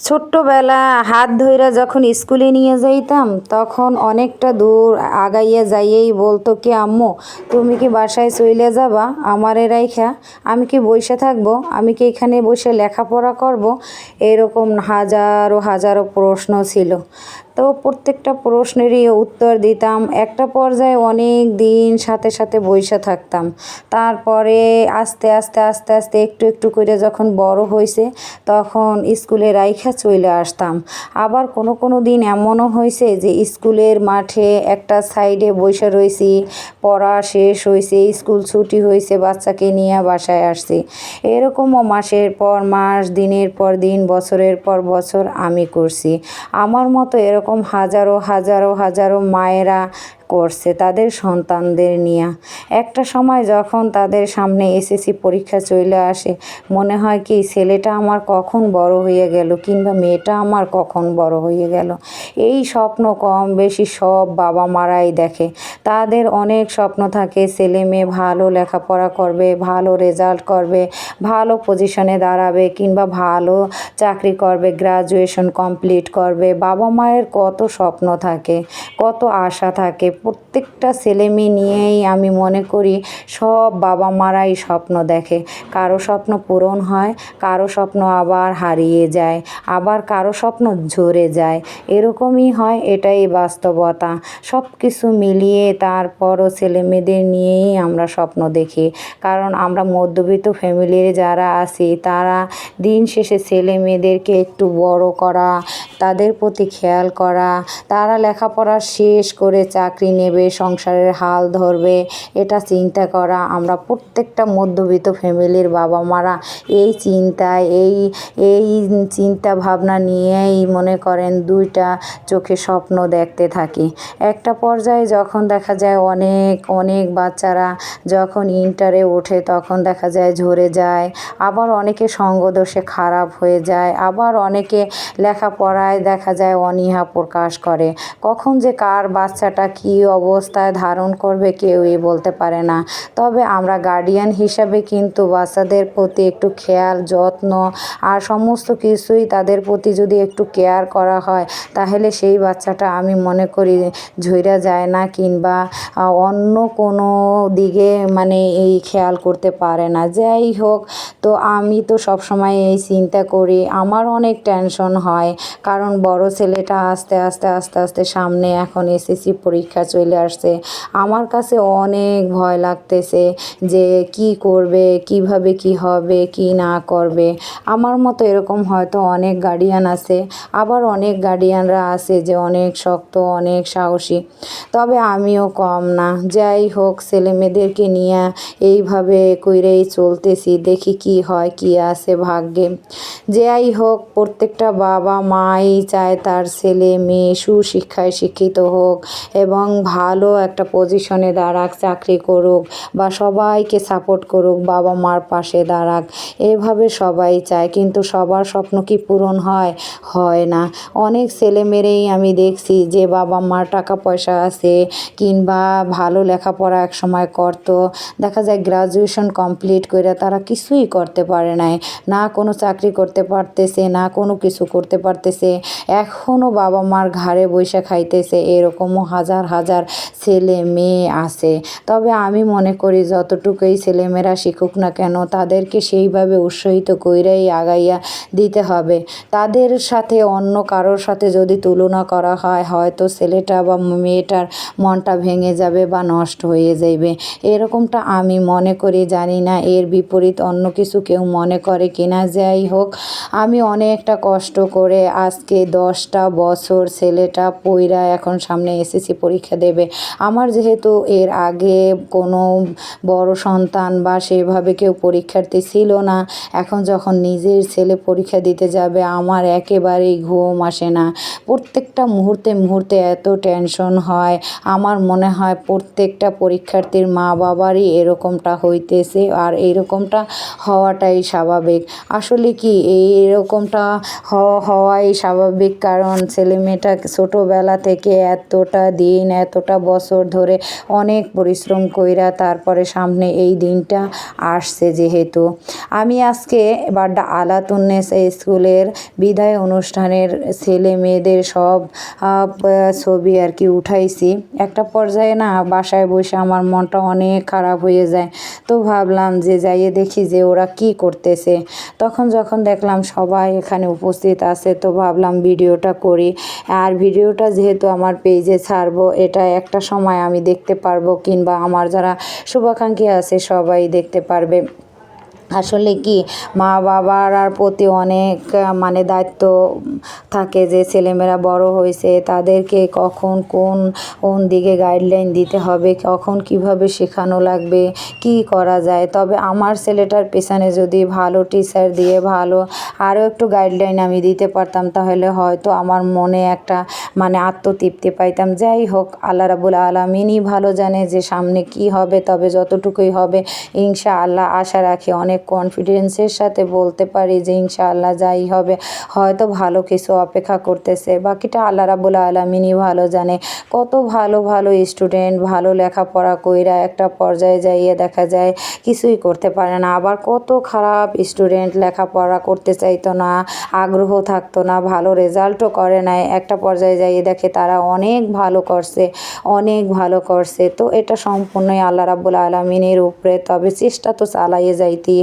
ছোট্টবেলা হাত ধইরা যখন স্কুলে নিয়ে যাইতাম, তখন অনেকটা দূর আগাইয়া যাইয়েই বলতো, কি আম্মু, তুমি কি বাসায় চইলে যাবা? আমার রাইখা, আমি কি বসে থাকব? আমি কি এখানে বসে লেখাপড়া করব? এরকম হাজারো হাজারো প্রশ্ন ছিল। তো প্রত্যেকটা প্রশ্নেরই উত্তর দিতাম। একটা পর্যায়ে অনেক দিন সাথে সাথে বইসা থাকতাম। তারপরে আস্তে আস্তে আস্তে আস্তে একটু একটু করে যখন বড় হয়েছে তখন স্কুলে রাইখা চলে আসতাম। আবার কোনো কোনো দিন এমনও হয়েছে যে স্কুলের মাঠে একটা সাইডে বসে রয়েছি পড়া শেষ হয়েছে স্কুল ছুটি হয়েছে বাচ্চাকে নিয়ে বাসায় আসছি। এরকমও মাসের পর মাস, দিনের পর দিন, বছরের পর বছর আমি করছি। আমার মতো এরকম হাজারো হাজারো হাজারো মায়েরা করছে তাদের সন্তানদের নিয়ে। একটা সময় যখন তাদের সামনে এসএসসি পরীক্ষা চলে আসে, মনে হয় কি, ছেলেটা আমার কখন বড় হয়ে গেল কিংবা মেয়েটা আমার কখন বড় হয়ে গেল? এই স্বপ্ন কম বেশি সব বাবা মারাই দেখে। তাদের অনেক স্বপ্ন থাকে, ছেলে মেয়ে ভালো লেখাপড়া করবে, ভালো রেজাল্ট করবে, ভালো পজিশনে দাঁড়াবে কিংবা ভালো চাকরি করবে গ্রাজুয়েশন কমপ্লিট করবে। বাবা মায়ের কত স্বপ্ন থাকে, কত আশা থাকে প্রত্যেকটা ছেলে মেয়ে নিয়েই আমি মনে করি সব বাবা মারাই স্বপ্ন দেখে। কারও স্বপ্ন পূরণ হয়, কারও স্বপ্ন আবার হারিয়ে যায়, আবার কারও স্বপ্ন ঝরে যায়। এরকমই হয়, এটাই বাস্তবতা। সব কিছু মিলিয়ে তারপরও ছেলে মেয়েদের নিয়েই আমরা স্বপ্ন দেখি। কারণ আমরা মধ্যবিত্ত ফ্যামিলির যারা আছি, তারা দিন শেষে ছেলে মেয়েদেরকে একটু বড় করা, তাদের প্রতি খেয়াল করা, তারা লেখাপড়া শেষ করে চাকরি নেবে, সংসারের হাল ধরবে, এটা চিন্তা করা। আমরা প্রত্যেকটা মধ্যবিত্ত ফ্যামিলির বাবা মারা এই চিন্তায়, এই এই চিন্তা ভাবনা নিয়েই মনে করেন দুইটা চোখে স্বপ্ন দেখতে থাকি। একটা পর্যায়ে যখন দেখা যায় অনেক অনেক বাচ্চারা যখন ইন্টারে ওঠে, তখন দেখা যায় ঝরে যায়। আবার অনেকে সঙ্গদোষে খারাপ হয়ে যায়। আবার অনেকে লেখাপড়ায় দেখা যায় অনীহা প্রকাশ করে। কখন যে কার বাচ্চাটা কী অবস্থায় ধারণ করবে কেউই বলতে পারে না। তবে আমরা গার্ডিয়ান হিসাবে কিন্তু বাচ্চাদের প্রতি একটু খেয়াল, যত্ন আর সমস্ত কিছুই তাদের প্রতি যদি একটু কেয়ার করা হয়, তাহলে সেই বাচ্চাটা আমি মনে করি ঝইরা যায় না কিংবা অন্য কোনো দিকে মানে এই খেয়াল করতে পারে না। যাই হোক, তো আমি তো সবসময় এই চিন্তা করি, আমার অনেক টেনশন হয়। কারণ বড় ছেলেটা আস্তে আস্তে আস্তে আস্তে সামনে এখন এসএসসি পরীক্ষা চলে আসছে। আমার কাছে অনেক ভয় লাগতেছে যে কি করবে, কীভাবে কি হবে, কি না করবে। আমার মতো এরকম হয়তো অনেক গার্ডিয়ান আছে, আবার অনেক গার্ডিয়ানরা আছে যে অনেক শক্ত, অনেক সাহসী। তবে আমিও কম না। যাই হোক ছেলে মেয়েদেরকে নিয়ে এইভাবে কইরেই চলতেছি, দেখি কি হয়, কি আছে ভাগ্যে। যাই হোক, প্রত্যেকটা বাবা মাই চায় তার ছেলে মেয়ে সুশিক্ষায় শিক্ষিত হোক এবং ভালো একটা পজিশনে দাঁড়াক, চাকরি করুক বা সবাইকে সাপোর্ট করুক, বাবা মার পাশে দাঁড়াক। এভাবে সবাই চায়, কিন্তু সবার স্বপ্ন কি পূরণ হয়? হয় না। অনেক ছেলে মেয়েরেই আমি দেখছি যে বাবা মার টাকা পয়সা আছে কিংবা ভালো লেখাপড়া এক সময় করতো। দেখা যায় গ্রাজুয়েশন কমপ্লিট করে তারা কিছুই করতে পারে নাই। না কোনো চাকরি করতে পারতেছে, না কোনো কিছু করতে পারতেছে। এখনও বাবা মার ঘাড়ে বসে খাইতেছে, এরকমও হাজার হাজার ছেলে মেয়ে আছে। তবে আমি মনে করি যতটুকুই ছেলেমেয়েরা শিখুক না কেন, তাদেরকে সেইভাবে উৎসাহিত কইরাই আগাইয়া দিতে হবে। তাদের সাথে অন্য কারোর সাথে যদি তুলনা করা হয়, হয়তো ছেলেটা বা মেয়েটার মনটা ভেঙে যাবে বা নষ্ট হয়ে যাবে এরকমটা আমি মনে করি, জানি না এর বিপরীত অন্য কিছু কেউ মনে করে কিনা। যাই হোক, আমি অনেকটা কষ্ট করে আজকে দশটা বছর ছেলেটা পইরা এখন সামনে এসএসসি পরীক্ষা দেবে। আমার যেহেতু এর আগে কোনো বড় সন্তান বা সেভাবে কেউ পরীক্ষার্থী ছিল না, এখন যখন নিজের ছেলে পরীক্ষা দিতে যাবে, আমার একেবারেই ঘুম আসে না। প্রত্যেকটা মুহূর্তে মুহূর্তে এত টেনশন হয়, আমার মনে হয় প্রত্যেকটা পরীক্ষার্থীর মা বাবারই এরকমটা হইতেছে আর এরকমটা হওয়াটাই স্বাভাবিক। আসলে কি এই এরকমটা হওয়াই স্বাভাবিক কারণ ছেলে মেয়েটা ছোটোবেলা থেকে এতটা দিন এতটা বছর ধরে অনেক পরিশ্রম কইরা তারপরে সামনে এই দিনটা আসছে যেহেতু। আমি আজকে বাড্ডা আলাতুন্নেসা স্কুলের বিদায় অনুষ্ঠানের ছেলে মেয়েদের সব ছবি আর কি উঠাইছি। একটা পর্যায়ে না বাসায় বসে আমার মনটা অনেক খারাপ হয়ে যায়। তো ভাবলাম যে যাইয়ে দেখি যে ওরা কি করতেছে। তখন যখন দেখলাম সবাই এখানে উপস্থিত আছে, তো ভাবলাম ভিডিওটা করি। আর ভিডিওটা যেহেতু আমার পেজে ছাড়বো এটা একটা সময় আমি দেখতে পারব কিংবা আমার যারা শুভাকাঙ্ক্ষী আছে সবাই দেখতে পারবে। আসলে কি, মা বাবার প্রতি অনেক মানে দায়িত্ব থাকে যে ছেলেমেয়েরা বড় হয়েছে, তাদেরকে কখন কোন কোন দিকে গাইডলাইন দিতে হবে, কখন কীভাবে শেখানো লাগবে, কি করা যায়। তবে আমার ছেলেটার পেছনে যদি ভালো টিচার দিয়ে ভালো আরও একটু গাইডলাইন আমি দিতে পারতাম, তাহলে হয়তো আমার মনে একটা মানে আত্মতৃপ্তি পাইতাম। যাই হোক, আল্লাহ রাবুল আলমিনই ভালো জানে যে সামনে কি হবে, তবে যতটুকুই হবে ইনশা আল্লাহ আশা রাখি অনেক কনফিডেন্সের সাথে বলতে পারি যে ইনশা আল্লাহ যাই হবে। হয়তো ভালো কিছু অপেক্ষা করতেছে। বাকিটা আল্লাহ রাবুল আলমিনই ভালো জানে। কত ভালো ভালো স্টুডেন্ট ভালো লেখাপড়া কইরা একটা পর্যায়ে যাইয়ে দেখা যায় কিছুই করতে পারে না। আবার কত খারাপ স্টুডেন্ট লেখাপড়া করতে চাইতো না, আগ্রহ থাকতো না, ভালো রেজাল্টও করে নাই। একটা পর্যায়ে যাইয়ে দেখে তারা অনেক ভালো করছে, অনেক ভালো করছে। তো এটা সম্পূর্ণই আল্লাহ রাবুল আলমিনের উপরে। তবে চেষ্টা তো চালাইয়ে যাইতেই।